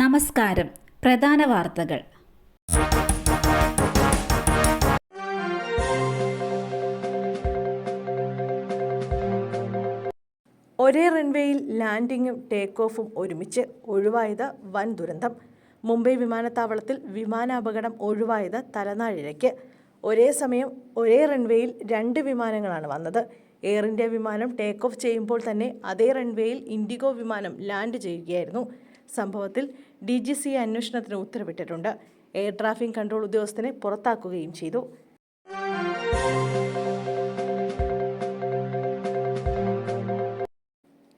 നമസ്കാരം. പ്രധാന വാർത്തകൾ. ഒരേ റൺവേയിൽ ലാൻഡിങ്ങും ടേക്ക് ഓഫും ഒരുമിച്ച് ഒഴിവായത് വൻ ദുരന്തം. മുംബൈ വിമാനത്താവളത്തിൽ വിമാനാപകടം ഒഴിവായത് തലനാഴിഴയ്ക്ക് ഒരേ സമയം ഒരേ റൺവേയിൽ രണ്ട് വിമാനങ്ങളാണ് വന്നത്. എയർ ഇന്ത്യ വിമാനം ടേക്ക് ഓഫ് ചെയ്യുമ്പോൾ തന്നെ അതേ റൺവേയിൽ ഇൻഡിഗോ വിമാനം ലാൻഡ് ചെയ്യുകയായിരുന്നു. സംഭവത്തിൽ ഡി ജി സി അന്വേഷണത്തിന് ഉത്തരവിട്ടിട്ടുണ്ട്. എയർ ട്രാഫിക് കൺട്രോൾ ഉദ്യോഗസ്ഥനെ പുറത്താക്കുകയും ചെയ്തു.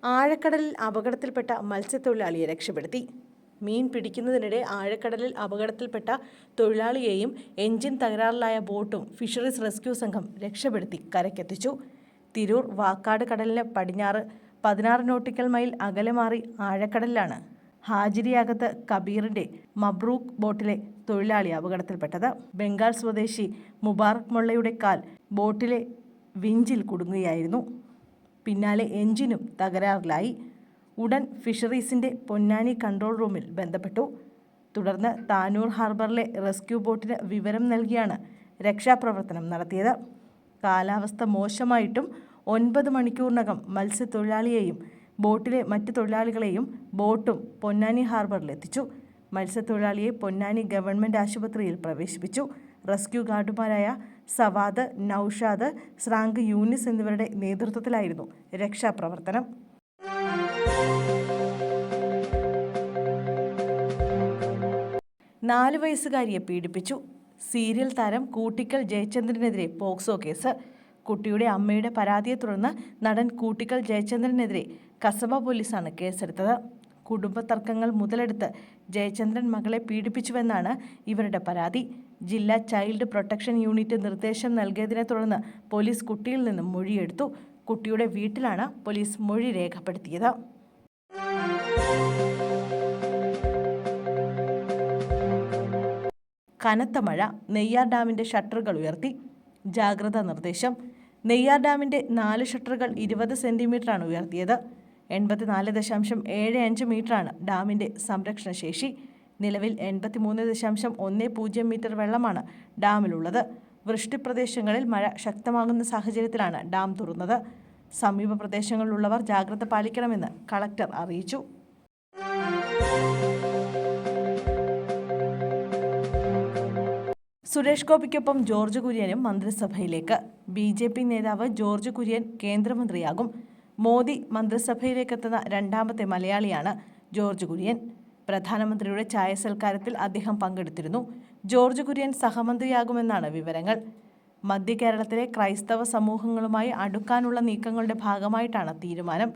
ആഴക്കടലിൽ അപകടത്തിൽപ്പെട്ട മത്സ്യത്തൊഴിലാളിയെ രക്ഷപ്പെടുത്തി. മീൻ പിടിക്കുന്നതിനിടെ ആഴക്കടലിൽ അപകടത്തിൽപ്പെട്ട തൊഴിലാളിയെയും എഞ്ചിൻ തകരാറിലായ ബോട്ടും ഫിഷറീസ് റെസ്ക്യൂ സംഘം രക്ഷപ്പെടുത്തി കരക്കെത്തിച്ചു തിരൂർ വാക്കാട് കടലിലെ പടിഞ്ഞാറ് പതിനാറ് നോട്ടിക്കൽ മൈൽ അകലെ മാറി ആഴക്കടലിലാണ്. ഹാജിരിയകത്ത് കബീറിന്റെ മബ്രൂക്ക് ബോട്ടിലെ തൊഴിലാളി അപകടത്തിൽപ്പെട്ടത്. ബംഗാൾ സ്വദേശി മുബാറക് മുള്ളയുടെ കാൽ ബോട്ടിലെ വിഞ്ചിൽ കുടുങ്ങുകയായിരുന്നു. പിന്നാലെ എഞ്ചിനും തകരാറിലായി. ഉടൻ ഫിഷറീസിന്റെ പൊന്നാനി കൺട്രോൾ റൂമിൽ ബന്ധപ്പെട്ടു. തുടർന്ന് താനൂർ ഹാർബറിലെ റെസ്ക്യൂ ബോട്ടിന് വിവരം നൽകിയാണ് രക്ഷാപ്രവർത്തനം നടത്തിയത്. കാലാവസ്ഥ മോശമായിട്ടും ഒൻപത് മണിക്കൂറിനകം മത്സ്യത്തൊഴിലാളിയെയും ബോട്ടിലെ മറ്റ് തൊഴിലാളികളെയും ബോട്ടും പൊന്നാനി ഹാർബറിൽ എത്തിച്ചു. മത്സ്യത്തൊഴിലാളിയെ പൊന്നാനി ഗവൺമെന്റ് ആശുപത്രിയിൽ പ്രവേശിപ്പിച്ചു. റെസ്ക്യൂ ഗാർഡുമാരായ സവാദ് നൌഷാദ് സ്രാങ്ക് യൂനിസ് എന്നിവരുടെ നേതൃത്വത്തിലായിരുന്നു രക്ഷാപ്രവർത്തനം. നാല് വയസ്സുകാരിയെ പീഡിപ്പിച്ചു. സീരിയൽ താരം കൂട്ടിക്കൽ ജയചന്ദ്രനെതിരെ പോക്സോ കേസ്. കുട്ടിയുടെ അമ്മയുടെ പരാതിയെ തുടർന്ന് നടൻ കൂട്ടിക്കൽ ജയചന്ദ്രനെതിരെ കസബ പോലീസാണ് കേസെടുത്തത്. കുടുംബ തർക്കങ്ങൾ മുതലെടുത്ത് ജയചന്ദ്രൻ മകളെ പീഡിപ്പിച്ചുവെന്നാണ് ഇവരുടെ പരാതി. ജില്ലാ ചൈൽഡ് പ്രൊട്ടക്ഷൻ യൂണിറ്റ് നിർദ്ദേശം നൽകിയതിനെ തുടർന്ന് പോലീസ് കുട്ടിയിൽ നിന്നും മൊഴിയെടുത്തു. കുട്ടിയുടെ വീട്ടിലാണ് പോലീസ് മൊഴി രേഖപ്പെടുത്തിയത്. കനത്ത മഴ നെയ്യാർ ഡാമിന്റെ ഷട്ടറുകൾ ഉയർത്തി. ജാഗ്രതാ നിർദ്ദേശം. നെയ്യാർ ഡാമിന്റെ നാല് ഷട്ടറുകൾ ഇരുപത് സെന്റിമീറ്ററാണ് ഉയർത്തിയത്. എൺപത്തിനാല് ദശാംശം ഏഴ് അഞ്ച് മീറ്ററാണ് ഡാമിന്റെ സംരക്ഷണ ശേഷി നിലവിൽ എൺപത്തിമൂന്ന് ദശാംശം ഒന്ന് പൂജ്യം മീറ്റർ വെള്ളമാണ് ഡാമിലുള്ളത്. വൃഷ്ടിപ്രദേശങ്ങളിൽ മഴ ശക്തമാകുന്ന സാഹചര്യത്തിലാണ് ഡാം തുറന്നത്. സമീപ പ്രദേശങ്ങളിലുള്ളവർ ജാഗ്രത പാലിക്കണമെന്ന് കളക്ടർ അറിയിച്ചു. സുരേഷ് ഗോപിക്കൊപ്പം ജോർജ് കുര്യനും മന്ത്രിസഭയിലേക്ക്. ബി ജെ പി നേതാവ് ജോർജ് കുര്യൻ കേന്ദ്രമന്ത്രിയാകും. മോദി മന്ത്രിസഭയിലേക്കെത്തുന്ന രണ്ടാമത്തെ മലയാളിയാണ് ജോർജ് കുര്യൻ. പ്രധാനമന്ത്രിയുടെ ചായ സൽക്കാരത്തിൽ അദ്ദേഹം പങ്കെടുത്തിരുന്നു. ജോർജ് കുര്യൻ സഹമന്ത്രിയാകുമെന്നാണ് വിവരങ്ങൾ. മധ്യ കേരളത്തിലെ ക്രൈസ്തവ സമൂഹങ്ങളുമായി അടുക്കാനുള്ള നീക്കങ്ങളുടെ ഭാഗമായിട്ടാണ് തീരുമാനം.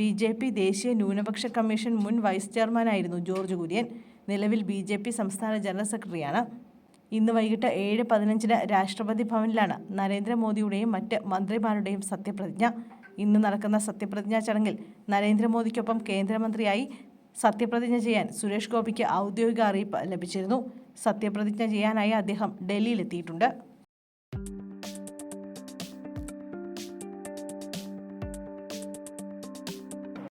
ബി ജെ പി ദേശീയ ന്യൂനപക്ഷ കമ്മീഷൻ മുൻ വൈസ് ചെയർമാനായിരുന്നു ജോർജ് കുര്യൻ. നിലവിൽ ബി ജെ പി സംസ്ഥാന ജനറൽ സെക്രട്ടറിയാണ്. ഇന്ന് വൈകിട്ട് ഏഴ് പതിനഞ്ചിന് രാഷ്ട്രപതി ഭവനിലാണ് നരേന്ദ്രമോദിയുടെയും മറ്റ് മന്ത്രിമാരുടെയും സത്യപ്രതിജ്ഞ. ഇന്ന് നടക്കുന്ന സത്യപ്രതിജ്ഞാ ചടങ്ങിൽ നരേന്ദ്രമോദിക്കൊപ്പം കേന്ദ്രമന്ത്രിയായി സത്യപ്രതിജ്ഞ ചെയ്യാൻ സുരേഷ് ഗോപിക്ക് ഔദ്യോഗിക അറിയിപ്പ് ലഭിച്ചിരുന്നു. സത്യപ്രതിജ്ഞ ചെയ്യാനായി അദ്ദേഹം ഡൽഹിയിലെത്തിയിട്ടുണ്ട്.